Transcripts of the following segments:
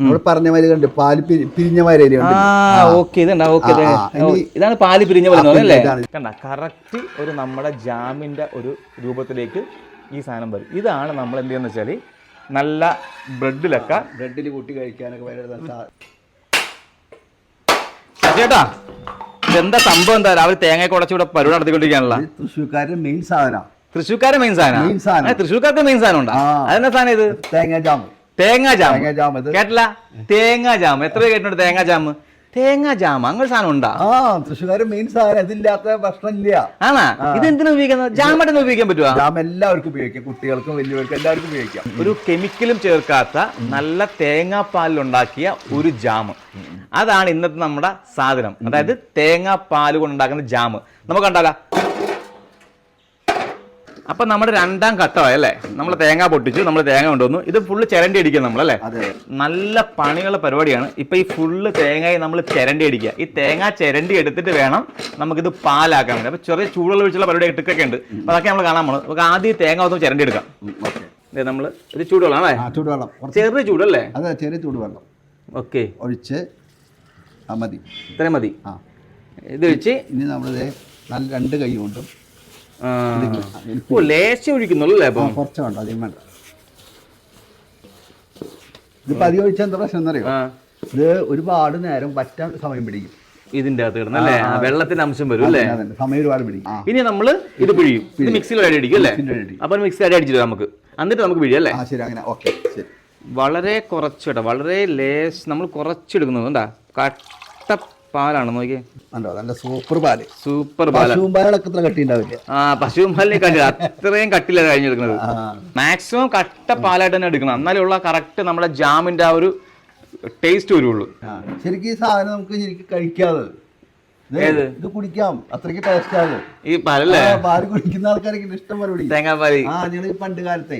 നമ്മൾ പറഞ്ഞ മാതിരി കണ്ട് പാൽ പിരിഞ്ഞ മാതിരി ഇതാണ് പാൽ പിരിഞ്ഞ പോലെ കണ്ട കറക്റ്റ് ഒരു നമ്മുടെ ജാമിന്റെ ഒരു രൂപത്തിലേക്ക് ഈ സാധനം വരും. ഇതാണ് നമ്മൾ എന്ത് ചെയ്യുന്ന വെച്ചാൽ നല്ല ബ്രെഡിലൊക്കെ ബ്രെഡിൽ കൂട്ടി കഴിക്കാനൊക്കെ ഭയങ്കര. ചേട്ടാ ഇതെന്താ സംഭവം? എന്താ രാവിലെ തേങ്ങ കുടച്ചൂടെ പരിപാടി നടത്തിക്കൊണ്ടിരിക്കാനുള്ള? തൃശ്ശൂർക്കാരുടെ മെയിൻ സാധനം. തൃശ്ശൂർക്കാരുടെ മെയിൻ സാധനം? Main തൃശ്ശൂർക്കാർക്ക് മെയിൻ സാധനം ഉണ്ടോ? അതെന്താ സാധനം ഇത്? തേങ്ങ ജാം. തേങ്ങാ ജാം. കേട്ടില്ല? തേങ്ങാ ജാം. എത്ര കേട്ടിട്ടുണ്ട് തേങ്ങാ ജാം? തേങ്ങാ ജാം. അങ്ങനെ സാധനം ഉണ്ടാ? ആ മെയിൻ സാധനം ഇതില്ലാത്ത ഭക്ഷണം ഇല്ല ആണാ? ഇത് എന്തിനാ ഉപയോഗിക്കുന്നത്? ജാമായിട്ട് ഉപയോഗിക്കാൻ പറ്റുമോ ജാം എല്ലാവർക്കും ഉപയോഗിക്കാം. കുട്ടികൾക്കും വലിയവർക്കും എല്ലാവർക്കും ഉപയോഗിക്കാം. ഒരു കെമിക്കലും ചേർക്കാത്ത നല്ല തേങ്ങാപ്പാലിൽ ഉണ്ടാക്കിയ ഒരു ജാം. അതാണ് ഇന്നത്തെ നമ്മുടെ സാധനം. അതായത് തേങ്ങാപ്പാൽ കൊണ്ടുണ്ടാക്കുന്ന ജാം. നമുക്ക് കണ്ടാലോ? അപ്പൊ നമ്മുടെ രണ്ടാം ഘട്ടമായി അല്ലേ? നമ്മൾ തേങ്ങ പൊട്ടിച്ചു നമ്മൾ തേങ്ങ കൊണ്ടുവന്നു. ഇത് ഫുള്ള് ചിരണ്ടി അടിക്കുക നമ്മളല്ലേ നല്ല പണിയുള്ള പരിപാടിയാണ്. ഇപ്പൊ ഈ ഫുള്ള് തേങ്ങയെ നമ്മൾ ചിരണ്ടി അടിക്കുക. ഈ തേങ്ങ ചിരണ്ടി എടുത്തിട്ട് വേണം നമുക്കിത് പാലാക്കാൻ വേണ്ടി. അപ്പൊ ചെറിയ ചൂടുള്ള ഒഴിച്ചുള്ള പരിപാടി ഇട്ടൊക്കെ ഉണ്ട്. അപ്പൊ അതൊക്കെ നമ്മൾ കാണാൻ പോകണം നമുക്ക് ആദ്യം തേങ്ങ ഒന്ന് ചിരണ്ടി എടുക്കാം. നമ്മൾ ഇത് ചൂടുവെള്ളാണേ ആ ചൂടുവെള്ളം. ചെറിയ ചൂടല്ലേ? അതെ ചെറിയ ചൂടുവെള്ളം. ഓക്കെ. ഒഴിച്ച് മതി. ഇത്രയും മതി. ആ. ഇത് വെച്ച് ഇനി നമ്മളിത് നല്ല രണ്ട് കൈ കൊണ്ടും ഓ ലേശം ഒഴിക്കുന്നുള്ളൂ അല്ലേ അപ്പം? കുറച്ച് വേണ്ട അധികം വേണ്ട ഇതിപ്പോൾ അധികം ഒഴിച്ചാൽ എന്താ പ്രശ്നം എന്നറിയോ? ഇത് ഒരുപാട് നേരം പറ്റാൻ സമയം പിടിക്കും. ഇതിന്റെ അകത്ത് കിടന്നല്ലേ അല്ലേ? വെള്ളത്തിന്റെ അംശം വരും അല്ലേ? സമയം ഒരുപാട് പിടിക്കും. ഇനി നമ്മൾ ഇത് പിഴിയും. ഇത് മിക്സിയിൽ അടി അടിക്കും അല്ലേ. അപ്പൊ മിക്സി അടി അടിച്ചിട്ട് നമുക്ക്. എന്നിട്ട് നമുക്ക് പിഴിയും അല്ലേ? ശരി അങ്ങനെ. ഓക്കെ ശരി. വളരെ കുറച്ച് കേട്ടോ. വളരെ ലേസ് നമ്മൾ കുറച്ചെടുക്കുന്നത് എന്താ? കട്ട പാലാണ്? നോക്കിയേ. കണ്ടോ? നല്ല സൂപ്പർ പാൽ. സൂപ്പർ പാല. പശുവും പാലൊക്കെ ഇത്ര കട്ടി ഉണ്ടാവില്ല ആ പശുവും പാലിനെ കണ്ടില്ല. അത്രയും കട്ടില്ല കഴിഞ്ഞെടുക്കുന്നത്. മാക്സിമം കട്ട പാലായിട്ട് തന്നെ എടുക്കണം. എന്നാലേ ഉള്ള കറക്റ്റ് നമ്മുടെ ജാമിന്റെ ആ ഒരു ടേസ്റ്റ് വരുള്ളൂ. ശരിക്കും ഈ സാധനം നമുക്ക് ശരിക്കും കഴിക്കാതെ. ഇത് കുടിക്കാം. അത്രയ്ക്ക് ടേസ്റ്റ് ആണ് ഈ പാലല്ലേ? പാൽ കുടിക്കുന്ന ആൾക്കാരൊക്കെ ഇഷ്ടം പോലെ തേങ്ങാപ്പാൽ. ആ ഞങ്ങൾ പണ്ട് കാലത്തെ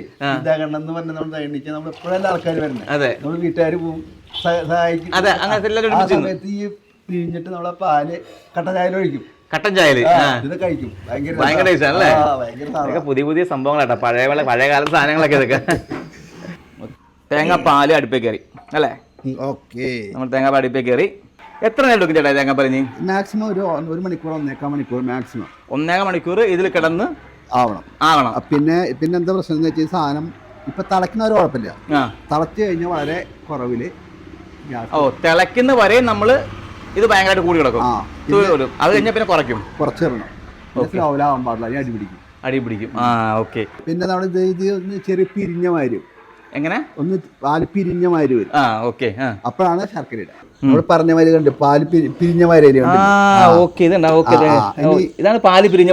എന്ന് പറഞ്ഞ നമ്മൾ എണ്ണിച്ച് നമ്മൾ എപ്പോഴല്ല ആൾക്കാർ വരുന്നത് അതെ. നമ്മൾ വീട്ടുകാർ പോവും സഹ- സഹായിക്കും. അതെ അങ്ങനത്തെ എല്ലാവരും ഈ പിഴിഞ്ഞിട്ട് നമ്മളെ പാൽ കട്ടൻ ചായയിൽ ഒഴിക്കും. കട്ടൻ ചായൽ? ആ. ഇത് കഴിക്കും. ഭയങ്കര. ആണല്ലേ? ഇതൊക്കെ പുതിയ പുതിയ സംഭവങ്ങളാട്ടോ. പഴയ പോലെ പഴയ കാല സാധനങ്ങളൊക്കെ ഇതൊക്കെ. തേങ്ങാപ്പാൽ അടുപ്പേ കയറി. അല്ലേ? ഓക്കെ. നമ്മൾ തേങ്ങാപ്പാൽ അടുപ്പേ കയറി. എത്ര നേരം എടുക്കും ചേട്ടാ തേങ്ങ പറഞ്ഞ് മാക്സിമം ഒരു ഒരു മണിക്കൂർ ഒന്നേക്കാൾ മണിക്കൂർ മാക്സിമം. ഒന്നേക മണിക്കൂർ ഇതിൽ കിടന്ന് ആവണം. ആവണം. പിന്നെ പിന്നെ എന്താ പ്രശ്നം എന്ന് വെച്ചാൽ സാധനം ഇപ്പൊ തിളക്കുന്ന ഒരു കുഴപ്പമില്ല. തിളച്ചു കഴിഞ്ഞാൽ വളരെ കുറവിൽ ഓ തിളക്കുന്ന വരെ നമ്മൾ ഇത് ഭയങ്കരമായിട്ട് കൂടി കിടക്കും. അത് കഴിഞ്ഞാൽ പിന്നെ കുറയ്ക്കും. കുറച്ച് തരണം സ്ലോവിലാവാൻ പാടില്ല. അതിന് അടി പിടിക്കും. അടി പിടിക്കും. ആ ഓക്കെ. പിന്നെ നമ്മൾ ഇത് ഇത് ഒന്ന് ചെറിയ പിരിഞ്ഞ മാതിരി എങ്ങനെ? ഒന്ന് പാൽ പിരിഞ്ഞ മാതിരി വരും. ആ ഓക്കെ. അപ്പോഴാണ് ശർക്കര ഇടുക. നമ്മൾ പറഞ്ഞ മാതിരി കണ്ട് പാൽ പിരി- പിരിഞ്ഞ മാതിരി? ഓക്കെ. ഇതാണ് പാൽ പിരിഞ്ഞ.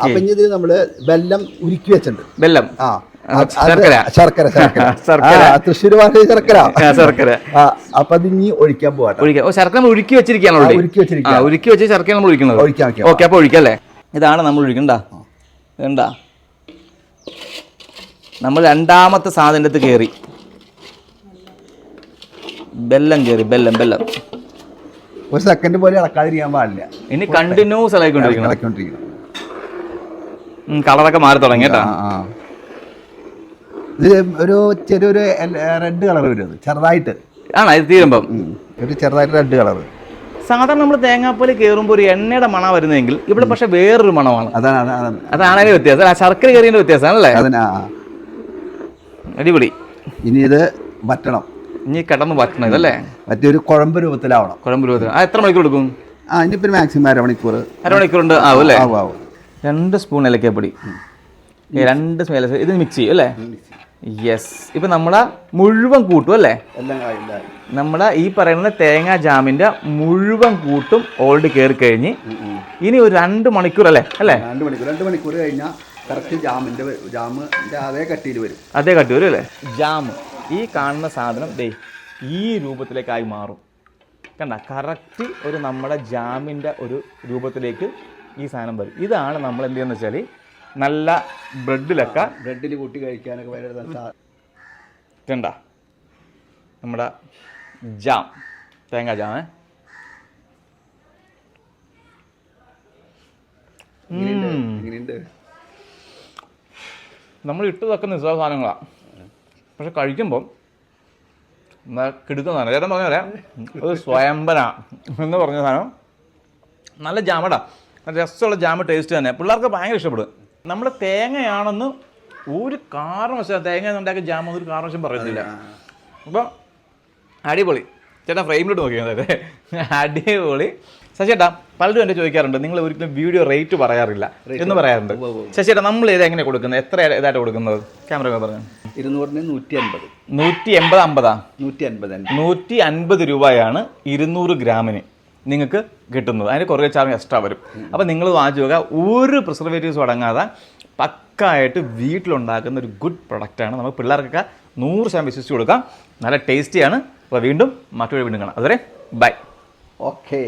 അപ്പൊ ഇനി ഇത് നമ്മൾ വെല്ലം ഉരുക്കി വെച്ചിട്ടുണ്ട്. വെല്ലം. ആ. ശർക്കര. ശർക്കര ശർക്കര. തൃശ്ശൂർ ഭാഷയിൽ ശർക്കര. ശർക്കര. അപ്പൊ അത് ഇനി ഒഴിക്കാൻ പോവാട്ടെ ഒഴിക്കാം. ശർക്കര നമ്മൾ ഉരുക്കി വെച്ചിരിക്കുകയാണ്. ഉരുക്കി വെച്ചിരിക്കുക. ഉരുക്കി വെച്ച് ശർക്കര നമ്മൾ ഒഴിക്കുന്നത്. ഒഴിക്കാം. ഓക്കെ അപ്പോൾ ഒഴിക്കല്ലേ ഇതാണ് നമ്മൾ ഒഴിക്കണ്ട. വേണ്ട. നമ്മൾ രണ്ടാമത്തെ സാധനത്ത് കയറി. ബെല്ലം കയറി ബെല്ലം ബെല്ലം. ഒരു സെക്കൻഡ് പോലെ ഇളക്കാതിരിക്കാൻ പാടില്ല. ഇനി കണ്ടിന്യൂസ് ഇളക്കൊണ്ടിരിക്കണം കളറൊക്കെ മാറി തുടങ്ങി കേട്ടോ. ഇത് ഒരു ചെറിയൊരു റെഡ് കളർ വരും ചെറുതായിട്ട്. ആണോ? ഇത് തീരുമ്പം. ഒരു ചെറുതായിട്ട് റെഡ് കളർ സാധാരണ നമ്മൾ തേങ്ങാപ്പാൽ കയറുമ്പോൾ ഒരു എണ്ണയുടെ മണം വരുന്നതെങ്കിൽ ഇവിടെ പക്ഷെ വേറൊരു മണമാണ് അതാണ് അതാണ് അതിന്റെ വ്യത്യാസം. ആ ശർക്കര കയറിയതിന്റെ വ്യത്യാസമാണല്ലേ? അതിന്. അടിപൊളി. ഇനി ഇത് വറ്റണം. ഇനി കിടന്ന് വറ്റണം ഇതല്ലേ? മറ്റൊരു കുഴമ്പ് രൂപത്തിലാവണം. കുഴമ്പ് രൂപത്തിൽ ആ എത്ര മണിക്കൂർ എടുക്കും? ആ ഇനി ഇനിയിപ്പോൾ മാക്സിമം അരമണിക്കൂർ. അരമണിക്കൂറുണ്ട്. ആവും അല്ലേ? രണ്ട് സ്പൂൺ ഏലക്കാപ്പൊടി രണ്ട് സ്പൂൺ ഇത് മിക്സ് ചെയ്യും അല്ലേ? യെസ് ഇപ്പൊ നമ്മളെ മുഴുവൻ കൂട്ടും അല്ലേ? നമ്മളെ ഈ പറയുന്ന തേങ്ങാ ജാമിന്റെ മുഴുവൻ കൂട്ടും ഓൾഡ് കയറി കഴിഞ്ഞ് ഇനി ഒരു രണ്ട് മണിക്കൂർ അല്ലേ? അല്ലേ? രണ്ട് മണിക്കൂർ. രണ്ട് മണിക്കൂർ കഴിഞ്ഞാൽ കറക്റ്റ് ജാമിന്റെ ജാമിന്റെ അതേ കട്ടിയിൽ വരും. അതേ കട്ടി വരും അല്ലേ? ജാം ഈ കാണുന്ന സാധനം ദേ ഈ രൂപത്തിലേക്കായി മാറും. കണ്ട? കറക്റ്റ് ഒരു നമ്മുടെ ജാമിന്റെ ഒരു രൂപത്തിലേക്ക് ഈ സാധനം വരും. ഇതാണ് നമ്മൾ എന്ത് ചെയ്യുന്നത് വെച്ചാൽ നല്ല ബ്രെഡിലൊക്കെ ബ്രെഡിൽ കൂട്ടി കഴിക്കാനൊക്കെ കണ്ട നമ്മുടെ ജാം. തേങ്ങാ ജാമേ നമ്മൾ ഇട്ടതൊക്കെ നിസ്സാര സാധനങ്ങളാണ് പക്ഷെ കഴിക്കുമ്പം കിടുക്കുന്നതാണ് ചേട്ടൻ പറഞ്ഞ പോലെ ഒരു സ്വയംഭന എന്ന് പറഞ്ഞ സാധനം. നല്ല ജാമടാ രസമുള്ള ജാമ ടേസ്റ്റ് തന്നെ. പിള്ളേർക്ക് ഭയങ്കര ഇഷ്ടപ്പെടും. നമ്മുടെ തേങ്ങയാണെന്ന് ഒരു കാരണവശാലും തേങ്ങ ഉണ്ടാക്കിയ ജാമ ഒരു കാരണവശം പറയുന്നില്ല. അപ്പോൾ അടിപൊളി. ചേട്ടാ ഫ്രെയിമിലോട്ട് നോക്കിയാൽ അതെ അടിപൊളി. ശശിയേട്ടാ പലരും എന്നെ ചോദിക്കാറുണ്ട് നിങ്ങൾ ഒരിക്കലും വീഡിയോ റേറ്റ് പറയാറില്ല എന്ന് പറയാറുണ്ട്. ശശിയേട്ടാ നമ്മൾ ഇത് എങ്ങനെ കൊടുക്കുന്നത്? എത്ര ഇതായിട്ട് കൊടുക്കുന്നത്? ക്യാമറ പറഞ്ഞു. ഇരുന്നൂറിന് നൂറ്റി അൻപത് നൂറ്റി എൺപത് അമ്പതാ? നൂറ്റി അൻപത് നൂറ്റി അൻപത് രൂപയാണ് ഇരുന്നൂറ് ഗ്രാമിന്. നിങ്ങൾക്ക് കിട്ടുന്നത്. അതിന് കുറേ ചാർജ് എക്സ്ട്രാ വരും. അപ്പോൾ നിങ്ങൾ വാങ്ങിച്ചു നോക്കുക ഒരു പ്രിസർവേറ്റീവ്സും അടങ്ങാതെ പക്കായിട്ട് വീട്ടിലുണ്ടാക്കുന്ന ഒരു ഗുഡ് പ്രൊഡക്റ്റാണ് നമുക്ക് പിള്ളേർക്കൊക്കെ നൂറ് ശതമാനം വിശ്വസിച്ച് കൊടുക്കാം. നല്ല ടേസ്റ്റിയാണ് അപ്പോൾ വീണ്ടും മറ്റൊരു വീണ്ടും കാണാം. അതുവരെ ബൈ ഓക്കേ